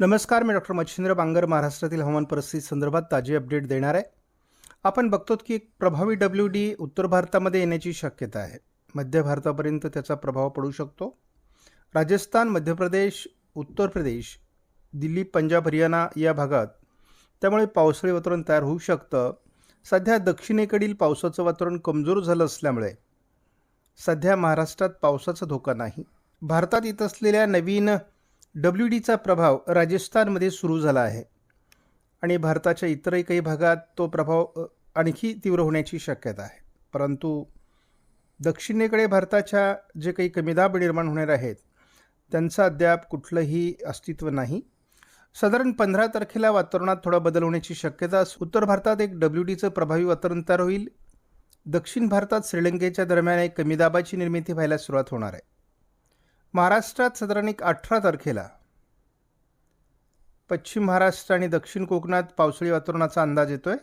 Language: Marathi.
नमस्कार मी डॉक्टर मच्छिंद्र बांगर महाराष्ट्रातील हवामान परिस्थिती संदर्भात ताजे अपडेट देणार आहे. आपण बघतो की एक प्रभावी डब्ल्यू डी उत्तर भारतामध्ये येण्याची शक्यता आहे. मध्य भारतापर्यंत त्याचा प्रभाव पडू शकतो. राजस्थान मध्य प्रदेश उत्तर प्रदेश दिल्ली पंजाब हरियाणा या भागात त्यामुळे पावसाळी वातावरण तयार होऊ शकतं. सध्या दक्षिणेकडील पावसाचं वातावरण कमजोर झालं असल्यामुळे सध्या महाराष्ट्रात पावसाचा धोका नाही. भारतात येत असलेल्या नवीन डब्ल्यू डीचा प्रभाव राजस्थानमध्ये सुरू झाला आहे. आणि भारताच्या इतरही काही भागात तो प्रभाव आणखी तीव्र होण्याची शक्यता आहे. परंतु दक्षिणेकडे भारताच्या जे काही कमीदाब निर्माण होणार आहेत त्यांचं अद्याप कुठलंही अस्तित्व नाही. साधारण पंधरा तारखेला वातावरणात थोडा बदल होण्याची शक्यता उत्तर भारतात एक डब्ल्यू डीचं प्रभावी वातावरण तयार होईल. दक्षिण भारतात श्रीलंकेच्या दरम्यान एक कमी दाबाची निर्मिती व्हायला सुरुवात होणार आहे. महाराष्ट्रात साधारणिक अठरा तारखेला पश्चिम महाराष्ट्र आणि दक्षिण कोकणात पावसाळी वातावरणाचा अंदाज येतोय.